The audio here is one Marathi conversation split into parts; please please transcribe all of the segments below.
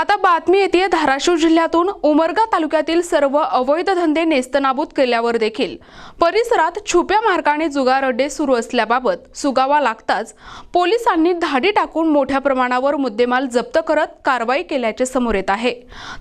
आता बातमी येते धाराशिव जिल्ह्यातून. उमरगा तालुक्यातील सर्व अवैध धंदे नेस्तनाबूत केल्यावर देखील. परिसरात छुप्या मार्गाने जुगार अड्डे सुरू असल्याबाबत सुगावा लागताच पोलिसांनी धाडी टाकून मोठ्या प्रमाणावर मुद्देमाल जप्त करत कारवाई केल्याचे समोर येत आहे.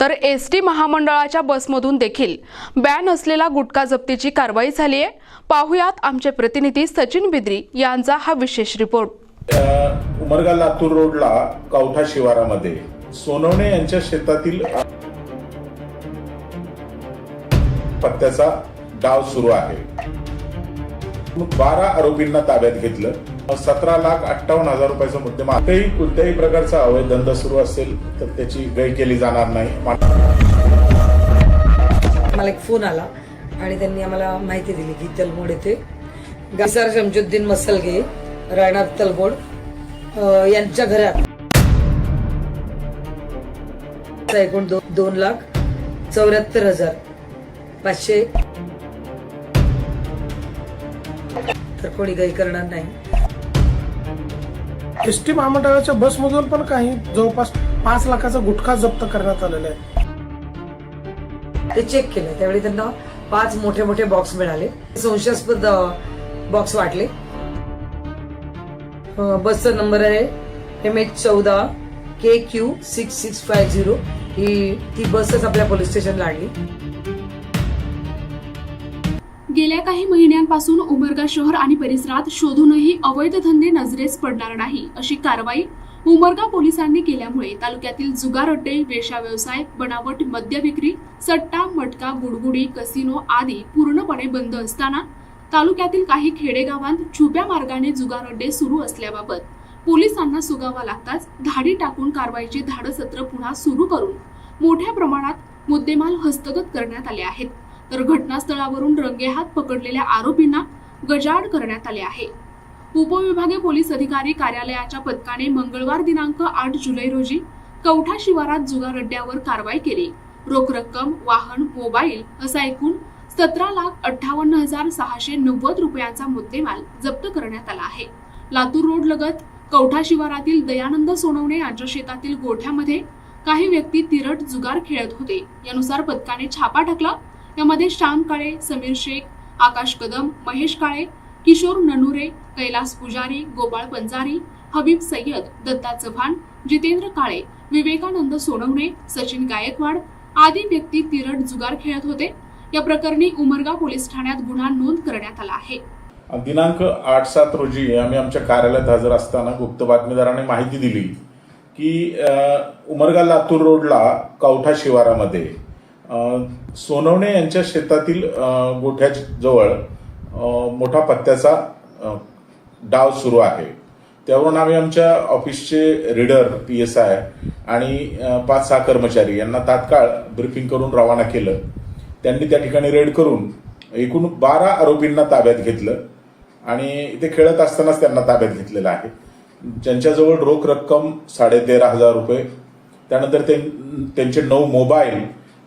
तर एस टी महामंडळाच्या बसमधून देखील बॅन असलेला गुटखा जप्तीची कारवाई झाली आहे पाहुयात आमचे प्रतिनिधी सचिन बिद्री यांचा हा विशेष रिपोर्ट. उमरगा लातूर रोडला कवठा शिवारामध्ये. सोनवणे यांच्या शेतातील पत्त्याचा डाव सुरू आहे. बारा आरोपींना ताब्यात घेतलं. सतरा लाख अठ्ठावन्न हजार रुपयाचा मुद्देमाल. कुठेही कोणत्याही प्रकारचा अवैध धंदा सुरू असेल तर त्याची गय केली जाणार नाही. मला एक फोन आला आणि त्यांनी आम्हाला माहिती दिली की तलमोड येथे गासार शमजुद्दीन मसलगे रायनाथ तलमोड यांच्या घरात एकूण दो, दोन लाख चौऱ्याहत्तर हजार पाचशे. तर कोणी काही करणार नाही. एस टी महामंडळाच्या बसमधून पण काही जवळपास पाच लाखाचा गुटखा जप्त करण्यात आलेला आहे. ते चेक केलं. त्यावेळी त्यांना पाच मोठे मोठे बॉक्स मिळाले. संशयास्पद बॉक्स वाटले. बसचा नंबर आहे. एम एच चौदा. K Q six six five zero ही ती बसच आपल्या पोलीस स्टेशनला आणली. गेल्या काही महिन्यांपासून उमरगा शहर आणि परिसरात शोधूनही अवैध धंदे नजरेस पडणार नाही अशी कारवाई उमरगा पोलिसांनी केल्यामुळे तालुक्यातील जुगार अड्डे वेशा व्यवसाय बनावट मद्य विक्री सट्टा मटका गुडगुडी कसिनो आदी पूर्णपणे बंद असताना तालुक्यातील काही खेडेगावांत छुप्या मार्गाने जुगार अड्डे सुरू असल्याबाबत पोलिसांना सुगावा लागताच धाडी टाकून कारवाईचे धाडसत्र पुन्हा सुरू करून मोठ्या प्रमाणात मुद्देमाल हस्तगत करण्यात आले आहेत. तर घटनास्थळावरून रंगेहात पकडलेल्या आरोपींना गजाड करण्यात आले आहे. उपविभागीय पोलीस अधिकारी कार्यालयाच्या पथकाने मंगळवार दिनांक आठ जुलै रोजी कवठा शिवारात जुगार अड्ड्यावर कारवाई केली. रोख रक्कम वाहन मोबाईल असा एकूण सतरा लाख अठ्ठावन्न हजार सहाशे नव्वद रुपयांचा मुद्देमाल जप्त करण्यात आला आहे. लातूर रोड लगत कवठा शिवारातील दयानंद सोनवणे यांच्या शेतातील गोठ्यामध्ये काही व्यक्ती तिरट जुगार खेळत होते. यानुसार पथकाने छापा टाकला. यामध्ये श्याम काळे समीर शेख आकाश कदम महेश काळे किशोर ननुरे कैलास पुजारी गोपाळ पंजारी हबीब सय्यद दत्ता चव्हाण जितेंद्र काळे विवेकानंद सोनवणे सचिन गायकवाड आदी व्यक्ती तिरट जुगार खेळत होते. या प्रकरणी उमरगा पोलीस ठाण्यात गुन्हा नोंद करण्यात आला आहे. दिनांक आठ सात रोजी आम्ही आमच्या कार्यालयात हजर असताना गुप्त बातमीदाराने माहिती दिली की उमरगा लातूर रोडला कवठा शिवारामध्ये सोनवणे यांच्या शेतातील गोठ्याजवळ मोठा पत्त्याचा डाव सुरू आहे. त्यावरून आम्ही आमच्या ऑफिसचे रीडर पी एस आय आणि पाच सहा कर्मचारी यांना तात्काळ ब्रिफिंग करून रवाना केलं. त्यांनी त्या ठिकाणी रेड करून एकूण बारा आरोपींना ताब्यात घेतलं. आणि इथे खेळत असतानाच त्यांना ताब्यात घेतलेलं आहे. ज्यांच्याजवळ रोख रक्कम साडेतेरा हजार रुपये त्यानंतर ते त्यांचे नऊ मोबाईल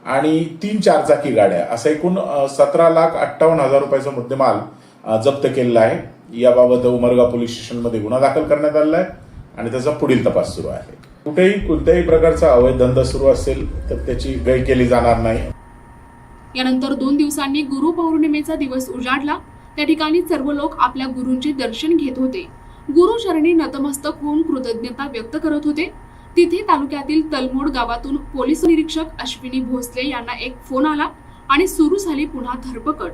आणि तीन चारचाकी गाड्या असं एकूण सतरा लाख अठ्ठावन्न हजार रुपयाचा मुद्देमाल जप्त केलेला आहे. याबाबत उमरगा पोलीस स्टेशनमध्ये गुन्हा दाखल करण्यात आलेला आहे आणि त्याचा पुढील तपास सुरू आहे. कुठेही कोणत्याही प्रकारचा अवैध धंदा सुरू असेल तर त्याची गय केली जाणार नाही. यानंतर दोन दिवसांनी गुरु पौर्णिमेचा दिवस उजाडला. त्या ठिकाणी सर्व लोक आपल्या गुरूंचे दर्शन घेत होते. गुरुचरणी नतमस्तक होऊन कृतज्ञता व्यक्त करत होते. तिथे तालुक्यातील तलमोड गावातून पोलीस निरीक्षक अश्विनी भोसले यांना एक फोन आला आणि सुरू झाली पुन्हा धरपकड.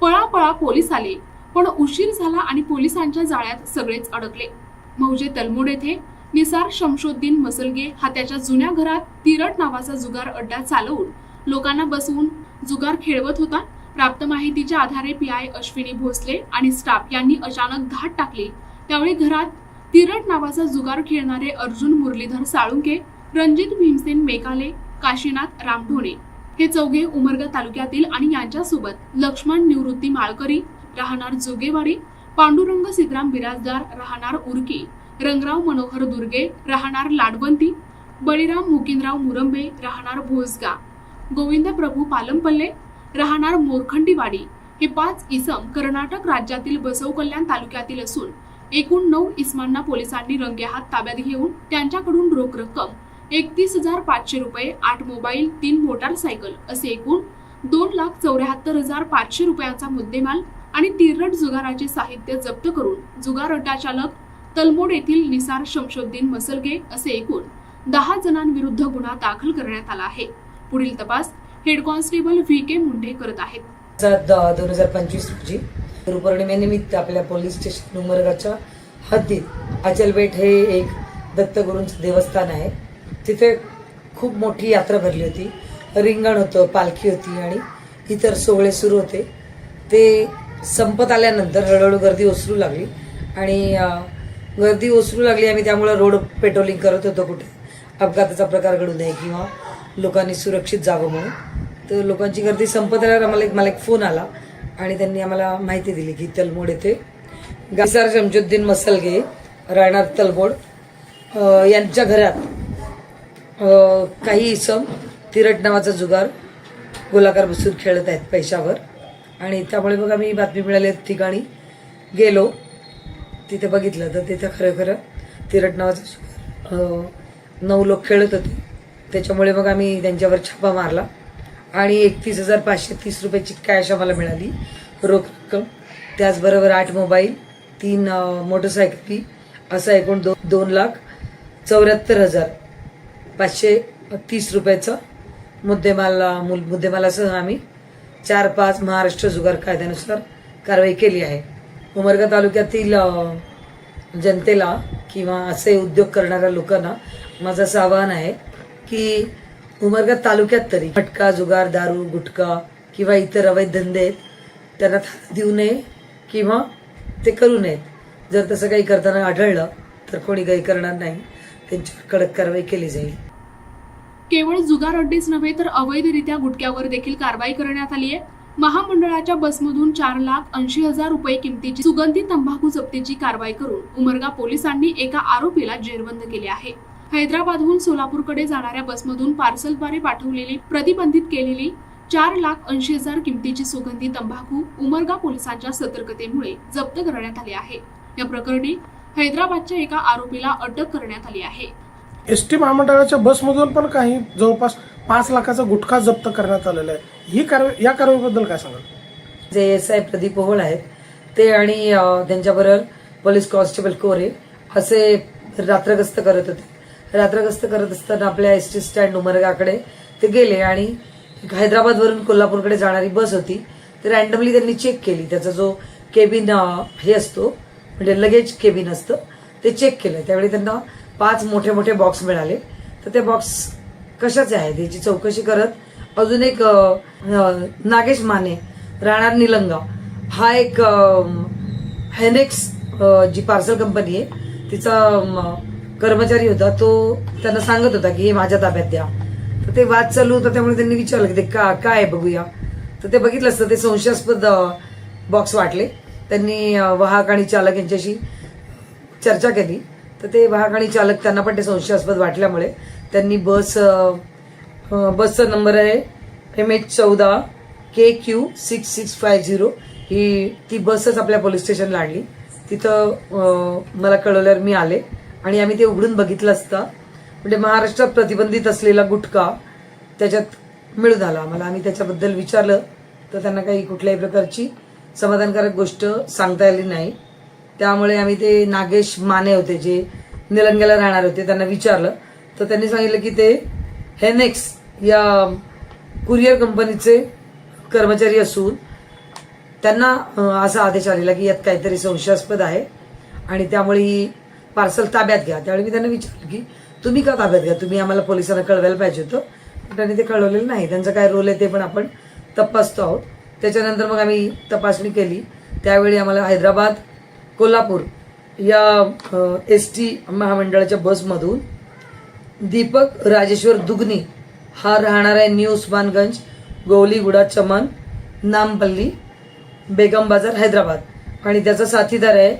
पळापळा पोलीस आले पण उशीर झाला आणि पोलिसांच्या जाळ्यात सगळेच अडकले. मौजे तलमोड येथे निसार शमशोद्दीन मसलगे हा त्याच्या जुन्या घरात तिरट नावाचा जुगार अड्डा चालवून लोकांना बसवून जुगार खेळवत होता. प्राप्त माहितीच्या आधारे पी आय अश्विनी भोसले आणि स्टाफ यांनी अचानक धाड टाकली. त्यावेळी घरात तिरट नावाचा जुगार खेळणारे अर्जुन मुरलीधर साळुंके रणजित भीमसेन मेकाले काशीनाथ रामढोणे हे चौघे उमरगा तालुक्यातील आणि यांच्यासोबत लक्ष्मण निवृत्ती माळकरी राहणार जोगेवाडी पांडुरंग सीताराम बिराजदार राहणार उर्की रंगराव मनोहर दुर्गे राहणार लाडवंती बळीराम मुकिंदराव मुरंबे राहणार भोसगा गोविंद प्रभू पालमपल्ले राहणार मोरखंडीवाडी. हे पाच इसम कर्नाटक राज्यातील बसव कल्याण तालुक्यातील असून एकूण नऊ इसमांना पोलिसांनी रंगेहात ताब्यात घेऊन त्यांच्याकडून रोख रक्कम एकतीस हजार पाचशे रुपये आठ मोबाईल तीन मोटारसायकल असे एकूण दोन लाख चौऱ्याहत्तर हजार पाचशे रुपयांचा मुद्देमाल आणि तिरट जुगाराचे साहित्य जप्त करून जुगार अड्डा चालक तलमोड येथील निसार शमशुद्दीन मसलगे असे एकूण दहा जणांविरुद्ध गुन्हा दाखल करण्यात आला आहे. पुढील तपास head constable V K Munde करत आहेत. दोन हजार पंचवीस रोजी गुरुपौर्णिमेनिमित्त आपल्या पोलीस स्टेशन उमरगाच्या हद्दीत अचलबेट हे एक दत्तगुरूंचं देवस्थान आहे. तिथे खूप मोठी यात्रा भरली होती. रिंगण होतं पालखी होती आणि इतर सोहळे सुरू होते. ते संपत आल्यानंतर हळूहळू गर्दी ओसरू लागली आणि गर्दी ओसरू लागली. आम्ही त्यामुळे रोड पेट्रोलिंग करत होतो कुठे. अपघाताचा प्रकार घडू नये किंवा लोकांनी सुरक्षित जावं म्हणून. तर लोकांची गर्दी संपत आल्यावर आम्हाला एक मला एक फोन आला आणि त्यांनी आम्हाला माहिती दिली की तलमोड येथे गासार शमजुद्दीन मसलगे राहणार तलमोड यांच्या घरात काही इसम तिरट नावाचा जुगार गोलाकार बसून खेळत आहेत पैशावर. आणि त्यामुळे मग आम्ही बातमी मिळाली ठिकाणी. गेलो तिथे बघितलं तर तिथं खरं खरं तिरट नावाचा जुगार. नऊ लोक खेळत होते. त्याच्यामुळे मग आम्ही त्यांच्यावर छापा मारला. आणि एकतीस हजार पाचशे तीस रुपयाची कॅश आम्हाला मिळाली. रोख रक्कम. त्याचबरोबर आठ मोबाईल तीन मोटरसायकल मोटरसायकली असा एकूण दो दोन लाख चौऱ्याहत्तर हजार पाचशे तीस रुपयाचं मुद्देमाला मूल मुद्देमालासह आम्ही चार पाच महाराष्ट्र जुगार कायद्यानुसार कारवाई केली आहे. उमरगा तालुक्यातील जनतेला किंवा असे उद्योग करणाऱ्या लोकांना माझं असं आवाहन आहे की उमरगा तालुक्यात तरी. फटका जुगार दारू गुटखा किंवा इतर अवैध धंदे आहेत त्यांना थारा देऊ नये किंवा ते करू नयेत. जर तसं काही करताना आढळलं तर कोणी काही करणार नाही. त्यांच्यावर कडक कारवाई केली जाईल. केवळ जुगार अड्डेच नव्हे तर अवैधरित्या गुटख्यावर देखील कारवाई करण्यात आली आहे. महामंडळाच्या बसमधून चार लाख ऐंशी हजार रुपये किमतीची सुगंधी तंबाखू जप्तीची कारवाई करून उमरगा पोलिसांनी एका आरोपीला जेरबंद केले आहे. हैदराबादहून सोलापूरकडे जाणाऱ्या बसमधून पार्सलद्वारे पाठवलेली प्रतिबंधित केलेली चार लाख ऐंशी हजार किमतीची सुगंधी तंबाखू उमरगा पोलिसांच्या सतर्कतेमुळे जप्त करण्यात आली आहे. या प्रकरणी हैदराबादच्या एका आरोपीला अटक करण्यात आली आहे. एस टी महामंडळाच्या बसमधून पण काही जवळपास पाच लाखाचा गुटखा जप्त करण्यात आलेला आहे. ही कारवाई या कारवाईबद्दल काय सांगाल? जे एस आय प्रदीप ओहोळ आहेत ते आणि त्यांच्याबरोबर पोलीस कॉन्स्टेबल कोरे असे रात्रगस्त करत होते. रात्रगस्त करत असताना आपल्या एस टी स्टँड उमरगाकडे ते गेले आणि एक हैदराबादवरून कोल्हापूरकडे जाणारी बस होती. ते रॅन्डमली त्यांनी चेक केली. त्याचा जो केबिन हे असतो म्हणजे लगेज केबिन असतं ते चेक केलं. त्यावेळी त्यांना पाच मोठे मोठे बॉक्स मिळाले. तर ते बॉक्स कशाचे आहेत याची चौकशी करत अजून एक नागेश माने राहणार निलंगा. हा एक हेनेक्स जी पार्सल कंपनी आहे तिचा कर्मचारी होता तो त्यांना सांगत होता की हे माझ्या ताब्यात द्या. तर ते वाद चालू होता त्यामुळे त्यांनी विचारलं की ते का काय आहे बघूया. तर ते बघितलं असतं ते संशयास्पद बॉक्स वाटले. त्यांनी वाहक आणि चालक यांच्याशी चर्चा केली. तर ते वाहक आणि चालक त्यांना पण ते संशयास्पद वाटल्यामुळे त्यांनी बस बसचा नंबर आहे एम एच चौदा K Q six six five zero ही ती बसच आपल्या पोलीस स्टेशनला आणली. तिथं मला कळवल्यावर मी आले. आणि आम्ही ते उघडून बघितलं असतं. म्हणजे महाराष्ट्रात प्रतिबंधित असलेला गुटखा त्याच्यात मिळून झाला आम्हाला आम्ही त्याच्याबद्दल विचारलं तर त्यांना काही कुठल्याही प्रकारची समाधानकारक गोष्ट सांगता आली नाही. त्यामुळे आम्ही ते नागेश माने होते जे निलंग्याला राहणार होते त्यांना विचारलं. तर त्यांनी सांगितलं की ते हेनेक्स या कुरिअर कंपनीचे कर्मचारी असून त्यांना असा आदेश आलेला की यात काहीतरी संशयास्पद आहे. आणि त्यामुळे ही पार्सल ताब्यात घ्या. त्यावेळी मी त्यांना विचारलं की तुम्ही का ताब्यात घ्या? तुम्ही आम्हाला पोलिसांना कळवायला पाहिजे होतं. त्यांनी ते कळवलेलं नाही. त्यांचा काय रोल आहे ते पण आपण तपासतो आहोत. त्याच्यानंतर मग आम्ही तपासणी केली. त्यावेळी आम्हाला हैदराबाद कोल्हापूर या एस टी महामंडळाच्या बसमधून दीपक राजेश्वर दुगनी हा राहणार आहे न्यू उस्मानगंज गोवलीगुडा चमन नामपल्ली बेगम बाजार हैदराबाद. आणि त्याचा साथीदार आहे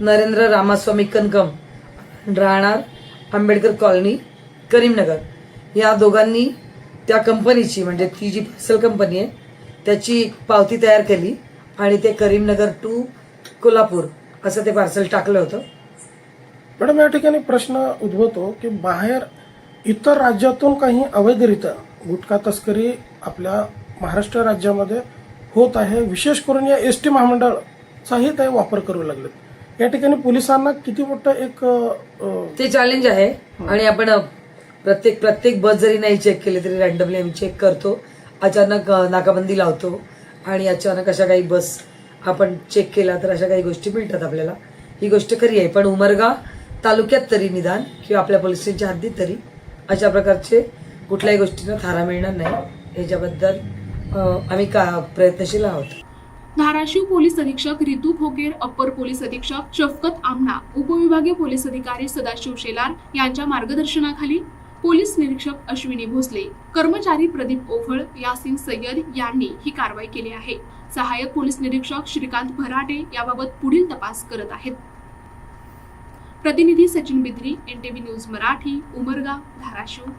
नरेंद्र रामास्वामी कनकम राहणार आंबेडकर कॉलनी करीमनगर. या दोघांनी त्या कंपनीची म्हणजे ती जी पार्सल कंपनी आहे त्याची एक पावती तयार केली आणि ते करीमनगर टू कोल्हापूर असं ते पार्सल टाकलं होतं. मॅडम या ठिकाणी प्रश्न उद्भवतो की बाहेर इतर राज्यातून काही अवैधरित्या गुटखा तस्करी आपल्या महाराष्ट्र राज्यामध्ये होत आहे. विशेष करून या एस टी महामंडळाचाही ते वापर करू लागलेत. या ठिकाणी पोलिसांना किती मोठं एक अ, ते चॅलेंज आहे. आणि आपण अ, प्रत्येक प्रत्येक बस जरी नाही चेक केली तरी रँडमली आम्ही चेक करतो. अचानक अ, नाकाबंदी लावतो. आणि अचानक अशा काही बस आपण चेक केला तर अशा काही गोष्टी मिळतात आपल्याला. ही गोष्ट खरी आहे. पण उमरगा तालुक्यात तरी निदान किंवा आपल्या पोलीस स्टेशनच्या हद्दीत तरी अशा प्रकारचे कुठल्याही गोष्टींना थारा मिळणार नाही. याच्याबद्दल अ, आम्ही का प्रयत्नशील आहोत. धाराशिव पोलीस अधीक्षक रितू खोकेर अप्पर पोलीस अधीक्षक शफकत आमना उपविभागीय पोलीस अधिकारी सदाशिव शेलार यांच्या मार्गदर्शनाखाली पोलीस निरीक्षक अश्विनी भोसले कर्मचारी प्रदीप ओफळ यासिन सय्यद यांनी ही कारवाई केली आहे. सहाय्यक पोलीस निरीक्षक श्रीकांत भराटे याबाबत पुढील तपास करत आहेत. प्रतिनिधी सचिन बिद्री एनटीव्ही न्यूज मराठी उमरगा धाराशिव.